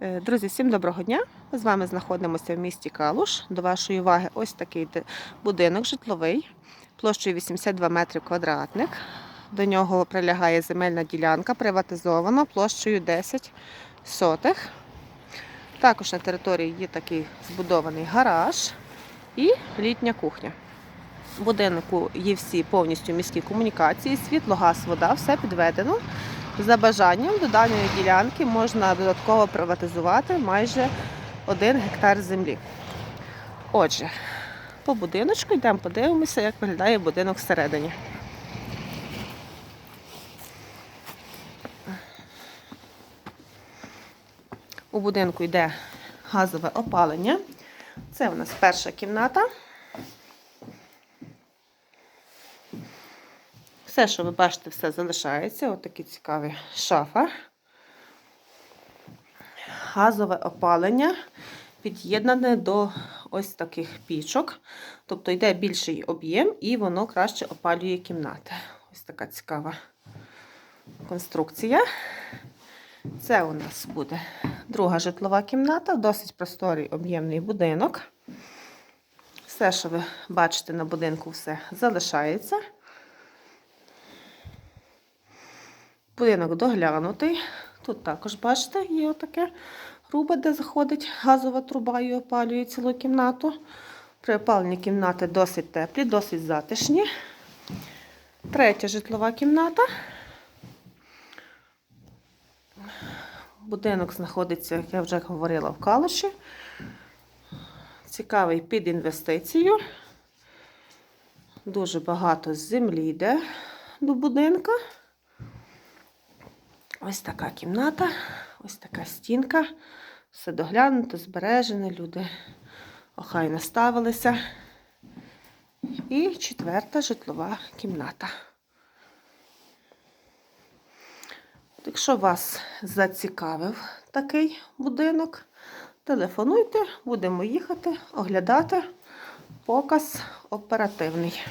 Е, Друзі, всім доброго дня! З вами знаходимося в місті Калуш. До вашої уваги ось такий будинок житловий, площею 82 метри квадратних. До нього прилягає земельна ділянка, приватизована площею 10 сотих. Також на території є такий збудований гараж і літня кухня. В будинку є всі повністю міські комунікації, світло, газ, вода, все підведено. За бажанням до даної ділянки можна додатково приватизувати майже один гектар землі. Отже, по будиночку йдемо подивимося, як виглядає будинок всередині. У будинку йде газове опалення. Це у нас перша кімната. Все, що ви бачите, все залишається. Ось такі цікаві шафа. Газове опалення під'єднане до ось таких пічок. Тобто йде більший об'єм і воно краще опалює кімнати. Ось така цікава конструкція. Це у нас буде друга житлова кімната, досить просторий об'ємний будинок. Все, що ви бачите на будинку, все залишається. Будинок доглянутий. Тут також, бачите, є отаке грубе, де заходить газова труба і опалює цілу кімнату. При опаленні кімнати досить теплі, досить затишні. Третя житлова кімната. Будинок знаходиться, як я вже говорила, в Калуші. Цікавий під інвестицію. Дуже багато землі йде до будинка. Ось така кімната, ось така стінка. Все доглянуто, збережене, люди охайно ставилися. І четверта житлова кімната. Якщо вас зацікавив такий будинок, телефонуйте, будемо їхати, оглядати. Показ оперативний.